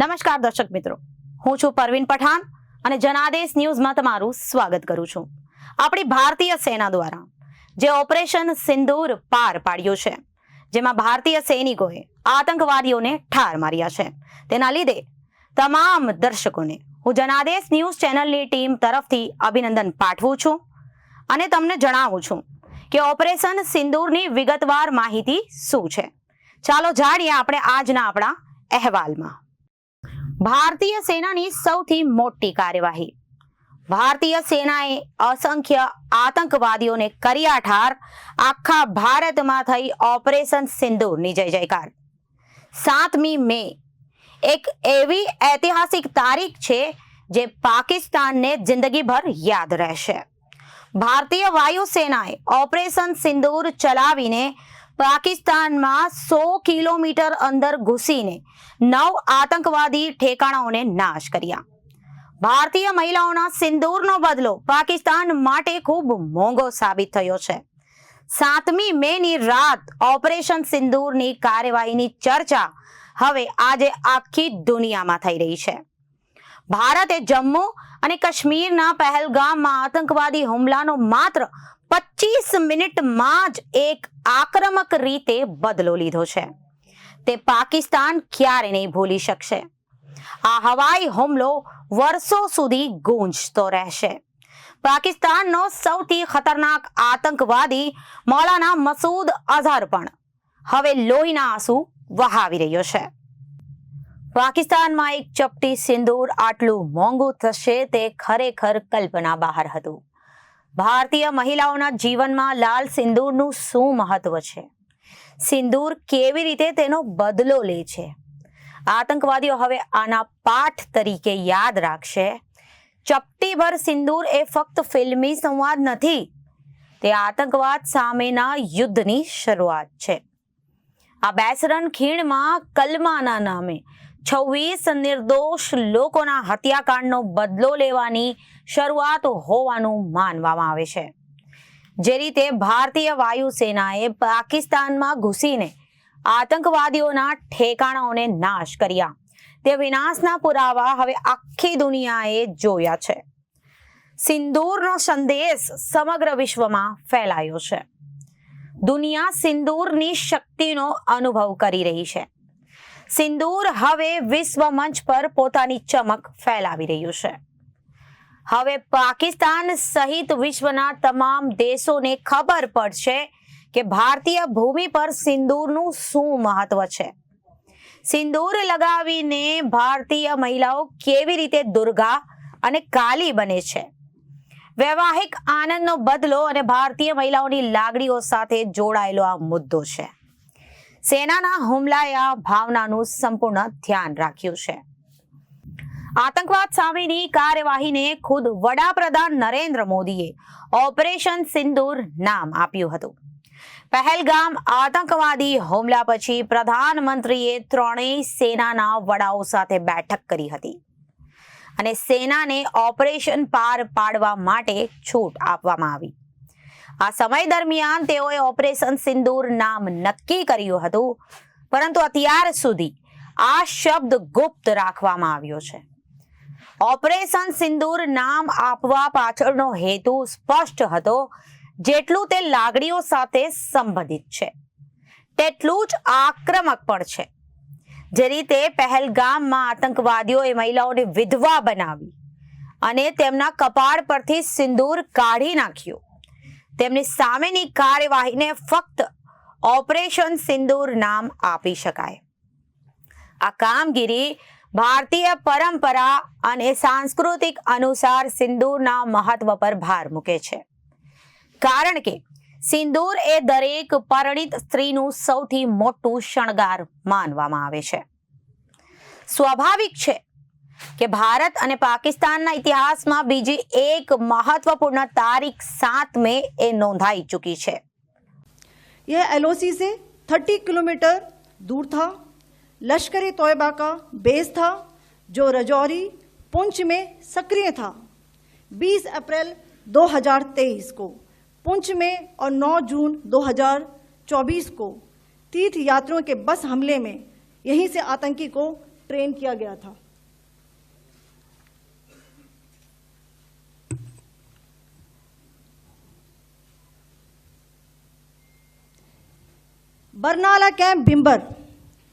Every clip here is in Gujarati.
નમસ્કાર દર્શક મિત્રો. હું છું પરવીન પઠાણ અને જનાદેશ ન્યૂઝમાં તમારું સ્વાગત કરું છું. આપણી ભારતીય સેના દ્વારા જે ઓપરેશન સિંદૂર પાર પાડ્યું છે, જેમાં ભારતીય સૈનિકોએ આતંકવાદીઓને ઠાર માર્યા છે. તેના લીધે તમામ દર્શકોને હું જનાદેશ ન્યૂઝ ચેનલની ટીમ તરફથી અભિનંદન પાઠવું છું અને તમને જણાવું છું કે ઓપરેશન સિંદૂરની વિગતવાર માહિતી શું છે. ચાલો જાણીએ આપણે આજના આપણા અહેવાલમાં. ભારતીય સેનાની સૌથી મોટી કાર્યવાહી. ભારતીય સેનાએ અસંખ્ય આતંકવાદીઓને કર્યા ઠાર આખા ભારતમાં થઈ ઓપરેશન સિંદૂરની જય જયકાર. સાતમી મે એક એવી ઐતિહાસિક તારીખ છે જે પાકિસ્તાનને જિંદગીભર યાદ રહેશે. ભારતીય વાયુસેનાએ ઓપરેશન સિંદૂર ચલાવીને પાકિસ્તાનમાં સો કિલોમીટર અંદર ઘૂસીને નવ આતંકવાદી ઠેકાણાઓને નાશ કર્યા. ભારતીય મહિલાઓના સિંદૂરનો બદલો પાકિસ્તાન માટે ખૂબ મોંઘો સાબિત થયો છે. સાતમી મે ની રાત ઓપરેશન સિંદૂરની કાર્યવાહીની ચર્ચા હવે આજે આખી દુનિયામાં થઈ રહી છે. ભારતે જમ્મુ અને કાશ્મીરના પહેલગામમાં આતંકવાદી હુમલાનો માત્ર પચીસ મિનિટમાં જ એક આક્રમક રીતે બદલો લીધો છે. તે પાકિસ્તાન ક્યારે નહીં ભૂલી શકશે? આ હવાઈ હુમલો વર્ષો સુધી ગૂંજતો રહેશે. પાકિસ્તાનનો સૌથી ખતરનાક આતંકવાદી મૌલાના મસૂદ અઝહર પણ હવે લોહીના આંસુ વહાવી રહ્યો છે. પાકિસ્તાનમાં એક ચપટી સિંદૂર આટલું મોંઘું થશે તે ખરેખર કલ્પના બહાર હતું. ભારતીય મહિલાઓના જીવનમાં લાલ સિંદૂરનું શું મહત્વ છે? સિંદૂર કેવી રીતે તેનો બદલો લે છે? આતંકવાદીઓ હવે આના પાઠ તરીકે યાદ રાખશે. ચપટીભર સિંદૂર એ ફક્ત ફિલ્મી સંવાદ નથી, તે આતંકવાદ સામેના યુદ્ધની શરૂઆત છે. આ બેસરન ખીણમાં કલમાના નામે છવ્વીસ નિર્દોષ લોકોના હત્યાકાંડનો બદલો લેવાની શરૂઆત હોવાનું માનવામાં આવે છે. જે રીતે ભારતીય વાયુસેનાએ પાકિસ્તાનમાં ઘૂસીને આતંકવાદીઓના ઠેકાણાઓને નાશ કર્યા. તે વિનાશના પુરાવા હવે આખી દુનિયાએ જોયા છે. સિંદૂરનો સંદેશ સમગ્ર વિશ્વમાં ફેલાયો છે. દુનિયા સિંદૂરની શક્તિનો અનુભવ કરી રહી છે. સિંદૂર હવે વિશ્વ મંચ પર પોતાની ચમક ફેલાવી રહ્યું છે. હવે પાકિસ્તાન સહિત વિશ્વના તમામ દેશોને ખબર પડશે કે ભારતીય ભૂમિ પર સિંદૂરનું શું મહત્વ છે. સિંદૂર લગાવીને ભારતીય મહિલાઓ કેવી રીતે દુર્ગા અને કાલી બને છે? વૈવાહિક આનંદનો બદલો અને ભારતીય મહિલાઓની લાગણીઓ સાથે જોડાયેલો આ મુદ્દો છે. સેનાના હુમલાએ આ ભાવનાનું સંપૂર્ણ ધ્યાન રાખ્યું છે. આતંકવાદ સામેની કાર્યવાહીને ખુદ વડાપ્રધાન નરેન્દ્ર મોદીએ ઓપરેશન સિંદૂર નામ આપ્યું હતું. પહેલગામ આતંકવાદી હુમલા પછી પ્રધાનમંત્રીએ ત્રણેય સેનાના વડાઓ સાથે બેઠક કરી હતી અને સેનાને ઓપરેશન પાર પાડવા માટે છૂટ આપવામાં આવી. આ સમય દરમિયાન તેઓએ ઓપરેશન સિંદૂર નામ નક્કી કર્યું હતું. પરંતુ અત્યાર સુધી આ શબ્દ ગુપ્ત રાખવામાં આવ્યો છે. ઓપરેશન સિંદૂર નામ આપવા પાછળનો હેતુ સ્પષ્ટ હતો. જેટલું તે લાગણીઓ સાથે સંબંધિત છે, તેટલું જ આક્રમક પણ છે. જે રીતે પહેલગામમાં આતંકવાદીઓએ મહિલાઓને વિધવા બનાવી અને તેમના કપાળ પરથી સિંદૂર કાઢી નાખ્યું. તેમની સામેની કાર્યવાહીને ફક્ત ઓપરેશન સિંદૂર નામ આપી શકાય. આ કામગીરી ભારતીય પરંપરા અને સાંસ્કૃતિક અનુસાર સિંદૂરના મહત્વ પર ભાર મૂકે છે. કારણ કે સિંદૂર એ દરેક પરિણિત સ્ત્રીનું સૌથી મોટું શણગાર માનવામાં આવે છે. સ્વાભાવિક છે કે ભારત અને પાકિસ્તાનના ઇતિહાસમાં બીજી એક મહત્વપૂર્ણ તારીખ સાત મે એ નોંધાઈ ચૂકી છે यह एलओसी से 30 किलोमीटर दूर था लश्कर ए तोयबा का बेस था जो रजौरी पुंछ में सक्रिय था 20 अप्रैल 2023 को पुंछ में और 9 जून 2024 को तीर्थ यात्रियों के बस हमले में यहीं से आतंकी को ट्रेन किया गया था बरनाला कैंप बिम्बर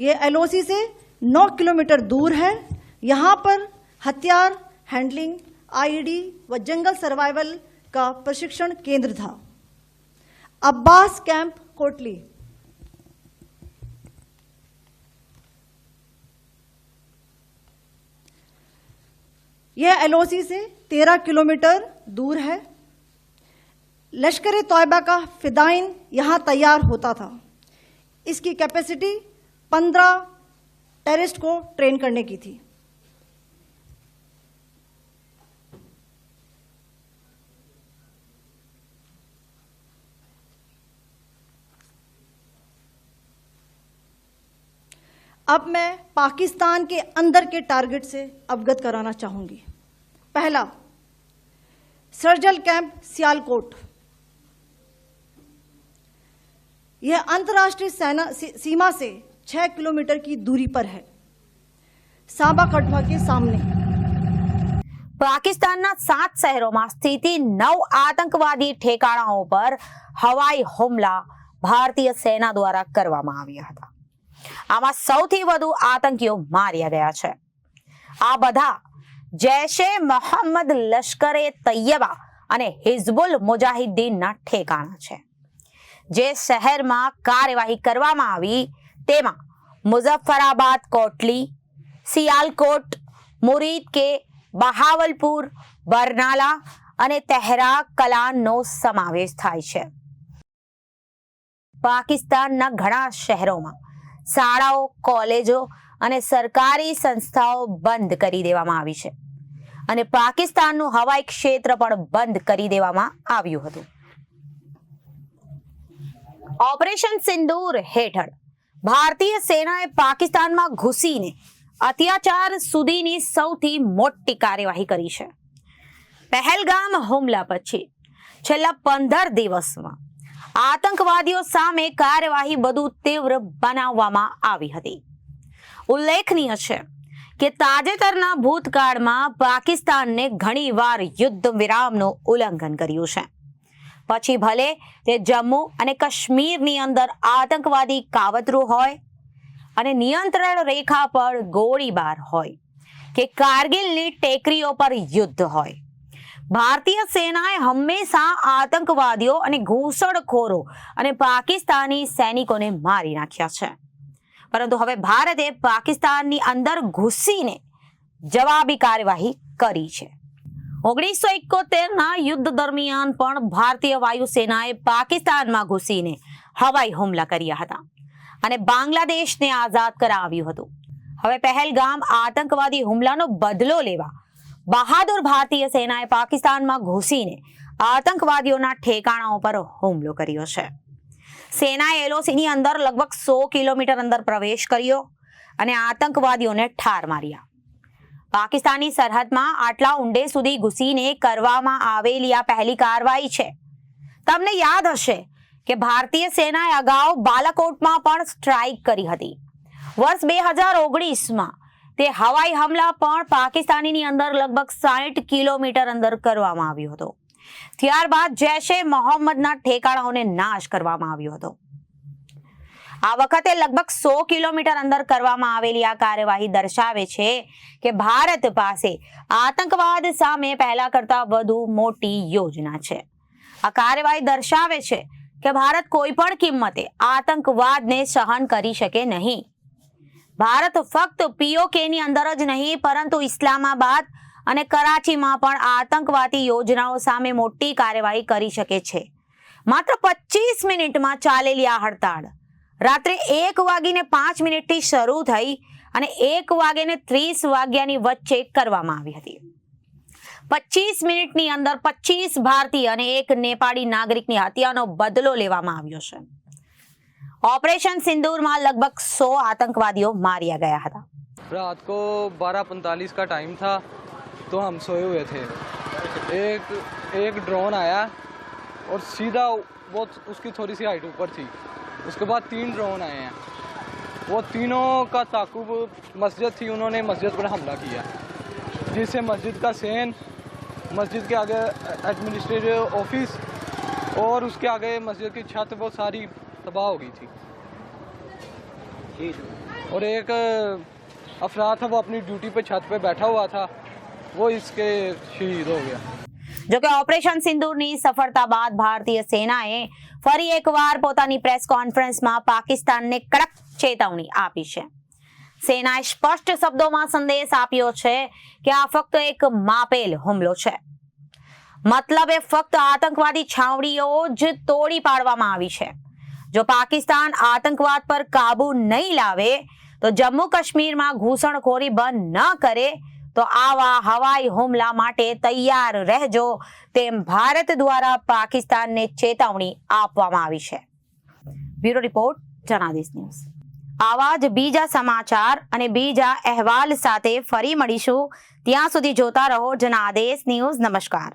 ये एलओसी से 9 किलोमीटर दूर है। यहाँ पर हथियार, हैंडलिंग आईडी व जंगल सर्वाइवल का प्रशिक्षण केंद्र था। अब्बास कैंप, कोटली। यह एलओसी से 13 किलोमीटर दूर है। लश्कर तोयबा का फिदाइन यहाँ तैयार होता था। इसकी कैपेसिटी 15 टेररिस्ट को ट्रेन करने की थी। अब मैं पाकिस्तान के अंदर के टारगेट से अवगत कराना चाहूँगी। पहला, सर्जल कैंप सियालकोट। यह अंतर्राष्ट्रीय सेना सी- सीमा से छह किलोमीटर की दूरी पर है सांबा कठवा के सामने પાકિસ્તાનના સાત શહેરોમાં સ્થિતિ નવ આતંકવાદી ઠેકાણાઓ પર હવાઈ હુમલા ભારતીય સેના દ્વારા કરવામાં આવ્યા હતા આમાં સૌથી વધુ આતંકીઓ માર્યા ગયા છે આ બધા જૈશે મોહમ્મદ લશ્કરે તૈયબા અને હિઝબુલ મુજાહિદ્દીનના ઠેકાણા છે જે શહેરમાં કાર્યવાહી કરવામાં આવી, તેમાં મુઝફ્ફરાબાદ કોટલી સિયાલકોટ મુરીદ કે બહાવલપુર, બરનાલા અને તેહરા કલાનનો સમાવેશ થાય છે. પાકિસ્તાનના ઘણા શહેરોમાં શાળાઓ, કોલેજો અને સરકારી સંસ્થાઓ બંધ કરી દેવામાં આવી છે અને પાકિસ્તાનનું હવાઈ ક્ષેત્ર પણ બંધ કરી દેવામાં આવ્યું હતું. ઓપરેશન સિંદૂર હેઠળ ભારતીય સેનાએ પાકિસ્તાનમાં ઘૂસીને અત્યાચાર સુધીની સૌથી મોટી કાર્યવાહી કરી છે. પહેલગામ હુમલા પછી છેલ્લા પંદર દિવસમાં આતંકવાદીઓ સામે કાર્યવાહી વધુ તીવ્ર બનાવવામાં આવી હતી. ઉલ્લેખનીય છે કે તાજેતરના ભૂતકાળમાં પાકિસ્તાનને ઘણીવાર યુદ્ધ વિરામનું ઉલ્લંઘન કર્યું છે. પછી ભલે તે જમ્મુ અને કાશ્મીરની અંદર આતંકવાદી કાવતરું હોય અને નિયંત્રણ રેખા પર ગોળીબાર હોય કે કારગિલની ટેકરીઓ પર યુદ્ધ હોય. ભારતીય સેનાએ હંમેશા આતંકવાદીઓ અને ઘૂસણખોરો અને પાકિસ્તાની સૈનિકોને મારી નાખ્યા છે. પરંતુ હવે ભારતે પાકિસ્તાનની અંદર ઘૂસીને જવાબી કાર્યવાહી કરી છે. ઓગણીસો એકોતેરના યુદ્ધ દરમિયાન પણ ભારતીય વાયુસેનાએ પાકિસ્તાનમાં ઘૂસીને હવાઈ હુમલા કર્યા હતા અને બાંગ્લાદેશને આઝાદ કરાવ્યું હતું. હવે પહેલગામ આતંકવાદી હુમલાનો બદલો લેવા બહાદુર ભારતીય સેનાએ પાકિસ્તાનમાં ઘૂસીને આતંકવાદીઓના ઠેકાણાઓ પર હુમલો કર્યો છે. સેનાએ એલઓસીની અંદર લગભગ સો કિલોમીટર અંદર પ્રવેશ કર્યો અને આતંકવાદીઓને ઠાર માર્યા. પાકિસ્તાની સરહદમાં આટલા ઊંડે સુધી ઘૂસીને કરવામાં આવેલી આ પહેલી કાર્યવાહી છે. તમને યાદ હશે કે ભારતીય સેનાએ અગાઉ બાલાકોટમાં પણ સ્ટ્રાઇક કરી હતી. વર્ષ બે હજાર ઓગણીસમાં તે હવાઈ હમલા પણ પાકિસ્તાનીની અંદર લગભગ સાઠ કિલોમીટર અંદર કરવામાં આવ્યો હતો. ત્યારબાદ જૈશે મોહમ્મદના ઠેકાણાઓને નાશ કરવામાં આવ્યો હતો. આ વખતે લગભગ સો કિલોમીટર અંદર કરવામાં આવેલી આ કાર્યવાહી દર્શાવે છે કે ભારત પાસે આતંકવાદ સામે પહેલા કરતા વધુ મોટી યોજના છે. આ કાર્યવાહી દર્શાવે છે કે ભારત કોઈ પણ કિંમતે આતંકવાદને સહન કરી શકે નહીં. ભારત ફક્ત પીઓકેની અંદર જ નહીં, પરંતુ ઇસ્લામાબાદ અને કરાચીમાં પણ આતંકવાદી યોજનાઓ સામે મોટી કાર્યવાહી કરી શકે છે. માત્ર પચીસ મિનિટમાં ચાલેલી આ હડતાળ રાત્રે એક વાગીને પાંચ મિનિટથી શરૂ થઈ અને એક વાગ્યાને ત્રીસ વાગ્યાની વચ્ચે કરવામાં આવી હતી પચીસ મિનિટની અંદર પચીસ ભારતીય અને એક નેપાળી નાગરિકની હત્યાનો બદલો લેવામાં આવ્યો છે ઓપરેશન સિંદૂરમાં લગભગ સો આતંકવાદીઓ માર્યા ગયા હતા रात को बारह पैंतालीस का टाइम था तो हम सोए हुए थे एक एक ड्रोन आया और सीधा वो उसकी थोड़ी सी हाइट ऊपर थी उसके बाद तीन ड्रोन आए हैं। वो तीनों का ताकुब मस्जिद थी, उन्होंने मस्जिद पर हमला किया। जिससे मस्जिद का सेन, मस्जिद के आगे एडमिनिस्ट्रेटिव ऑफ़िस और उसके आगे मस्जिद की छत, वो सारी तबाह हो गई थी। और एक अफरा था, वो अपनी ड्यूटी पे छत पे बैठा हुआ था। वो इसके शहीद हो गया। જોકે ઓપરેશન સિંદૂરની સફળતા બાદ ભારતીય સેનાએ ફરી એકવાર પોતાની પ્રેસ કોન્ફરન્સમાં પાકિસ્તાનને કડક ચેતવણી આપી છે. સેનાએ સ્પષ્ટ શબ્દોમાં સંદેશ આપ્યો છે કે આ ફક્ત એક માપેલ હુમલો છે. મતલબ એ ફક્ત આતંકવાદી છાવણીઓ જ તોડી પાડવામાં આવી છે. જો પાકિસ્તાન આતંકવાદ પર કાબુ નહીં લાવે, તો જમ્મુ કાશ્મીરમાં ઘૂસણખોરી બંધ ન કરે તો આવા હવાઈ હુમલા માટે તૈયાર રહેજો. તેમ ભારત દ્વારા પાકિસ્તાનને ચેતવણી આપવામાં આવી છે. Bureau report, Janadesh news. આવા જ બીજા સમાચાર અને બીજા અહેવાલ સાથે ફરી મળીશું. ત્યાં સુધી જોતા રહો જનાદેશ ન્યૂઝ. નમસ્કાર.